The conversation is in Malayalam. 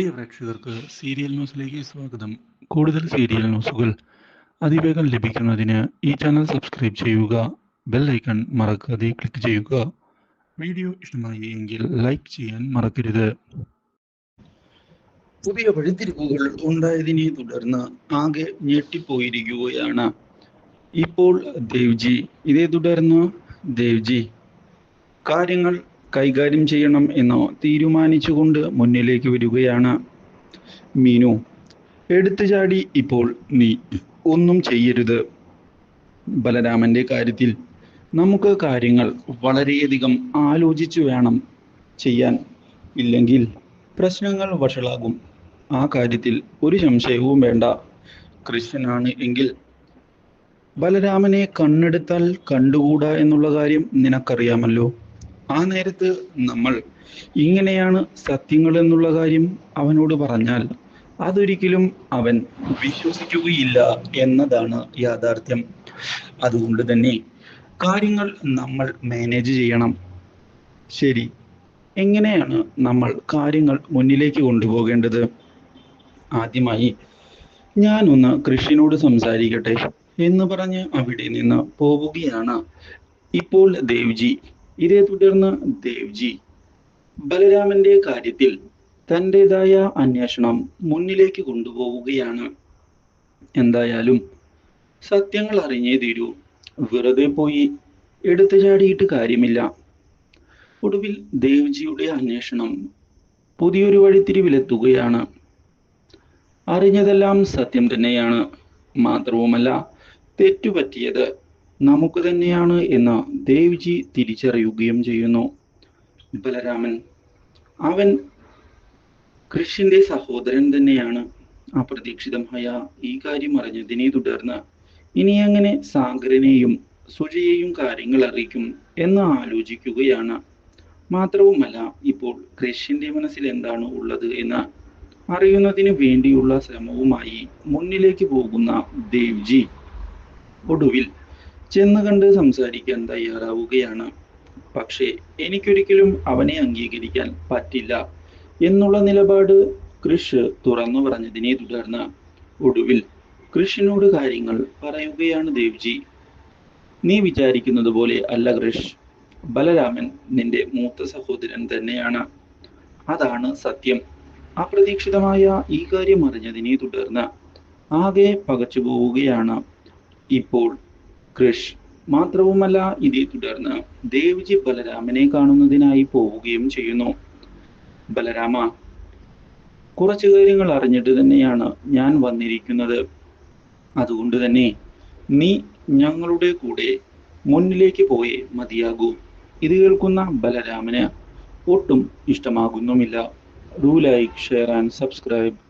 പ്രിയ പ്രേക്ഷകർക്ക് സീരിയൽ ന്യൂസിലേക്ക് സ്വാഗതം. കൂടുതൽ സീരിയൽ ന്യൂസുകൾ അതിവേഗം ലഭിക്കുന്നതിന് ഈ ചാനൽ സബ്സ്ക്രൈബ് ചെയ്യുക ബെൽ ഐക്കൺ മറക്കാതെ ക്ലിക്ക് ചെയ്യുക. വീഡിയോ ഇഷ്ടമായി എങ്കിൽ ലൈക്ക് ചെയ്യാൻ മറക്കരുത്. പുതിയ വഴിത്തിരിവുകൾ ഉണ്ടായതിനെ തുടർന്ന് ആകെ ഞെട്ടിപ്പോയിരിക്കുകയാണ്. ഇപ്പോൾ ദേവ്ജി. ഇതേ തുടർന്ന് ദേവ്ജി. കാര്യങ്ങൾ കൈകാര്യം ചെയ്യണം എന്ന് തീരുമാനിച്ചുകൊണ്ട് മുന്നിലേക്ക് വരികയാണ് മീനു. എടുത്തു ചാടി ഇപ്പോൾ നീ ഒന്നും ചെയ്യരുത്. ബലരാമന്റെ കാര്യത്തിൽ നമുക്ക് കാര്യങ്ങൾ വളരെയധികം ആലോചിച്ചു വേണം ചെയ്യാൻ. ഇല്ലെങ്കിൽ പ്രശ്നങ്ങൾ വഷളാകും. ആ കാര്യത്തിൽ ഒരു സംശയവും വേണ്ട. കൃഷ്ണനാണ് എങ്കിൽ ബലരാമനെ കണ്ണെടുത്താൽ കണ്ടുകൂടാ എന്നുള്ള കാര്യം നിനക്കറിയാമല്ലോ. ആ നേരത്ത് നമ്മൾ ഇങ്ങനെയാണ് സത്യങ്ങൾ എന്നുള്ള കാര്യം അവനോട് പറഞ്ഞാൽ അതൊരിക്കലും അവൻ വിശ്വസിക്കുകയില്ല എന്നതാണ് യാഥാർത്ഥ്യം. അതുകൊണ്ട് തന്നെ കാര്യങ്ങൾ നമ്മൾ മാനേജ് ചെയ്യണം. ശരി. എങ്ങനെയാണ് നമ്മൾ കാര്യങ്ങൾ മുന്നിലേക്ക് കൊണ്ടുപോകേണ്ടത്? ആദ്യമായി ഞാനൊന്ന് കൃഷിനോട് സംസാരിക്കട്ടെ എന്ന് പറഞ്ഞ് അവിടെ നിന്ന് പോവുകയാണ് ഇപ്പോൾ ദേവ്ജി. ഇതേ തുടർന്ന് ദേവ്ജി ബലരാമന്റെ കാര്യത്തിൽ തന്റെതായ അന്വേഷണം മുന്നിലേക്ക് കൊണ്ടുപോവുകയാണ്. എന്തായാലും സത്യങ്ങൾ അറിഞ്ഞേ തീരൂ. വെറുതെ പോയി എടുത്തു ചാടിയിട്ട് കാര്യമില്ല. ഒടുവിൽ ദേവ്ജിയുടെ അന്വേഷണം പുതിയൊരു വഴിത്തിരിവിലെത്തുകയാണ് അറിഞ്ഞതെല്ലാം സത്യം തന്നെയാണ്. മാത്രവുമല്ല തെറ്റുപറ്റിയത് നമുക്ക് തന്നെയാണ് എന്ന് ദേവ്ജി തിരിച്ചറിയുകയും ചെയ്യുന്നു. ബലരാമൻ അവൻ കൃഷിന്റെ സഹോദരൻ തന്നെയാണ്. അപ്രതീക്ഷിതമായ ഈ കാര്യം അറിഞ്ഞതിനെ തുടർന്ന് ഇനി എങ്ങനെ സാഗരനെയും സുജയെയും കാര്യങ്ങൾ അറിയിക്കും എന്ന് ആലോചിക്കുകയാണ്. മാത്രവുമല്ല ഇപ്പോൾ കൃഷിന്റെ മനസ്സിൽ എന്താണ് ഉള്ളത് എന്ന് അറിയുന്നതിന് വേണ്ടിയുള്ള ശ്രമവുമായി മുന്നിലേക്ക് പോകുന്ന ദേവ്ജി. ഒടുവിൽ ചെന്ന് കണ്ട് സംസാരിക്കാൻ തയ്യാറാവുകയാണ്. പക്ഷേ എനിക്കൊരിക്കലും അവനെ അംഗീകരിക്കാൻ പറ്റില്ല എന്നുള്ള നിലപാട് കൃഷ് തുറന്നു പറഞ്ഞതിനെ തുടർന്ന് ഒടുവിൽ കൃഷിനോട് കാര്യങ്ങൾ പറയുകയാണ് ദേവ്ജി. നീ വിചാരിക്കുന്നത് പോലെ അല്ല കൃഷ്. ബലരാമൻ നിന്റെ മൂത്ത സഹോദരൻ തന്നെയാണ്. അതാണ് സത്യം. അപ്രതീക്ഷിതമായ ഈ കാര്യം അറിഞ്ഞതിനെ തുടർന്ന് ആകെ പകച്ചു പോവുകയാണ് ഇപ്പോൾ കൃഷ് മാത്രവുമല്ല ഇതേ തുടർന്ന് ദേവ്ജി ബലരാമനെ കാണുന്നതിനായി പോവുകയും ചെയ്യുന്നു. ബലരാമ കുറച്ചു കാര്യങ്ങൾ അറിഞ്ഞിട്ട് തന്നെയാണ് ഞാൻ വന്നിരിക്കുന്നത്. അതുകൊണ്ട് തന്നെ നീ ഞങ്ങളുടെ കൂടെ മുന്നിലേക്ക് പോയി മതിയാകൂ. ഇത് കേൾക്കുന്ന ബലരാമന് ഒട്ടും ഇഷ്ടമാകുന്നുമില്ല. Do like share and subscribe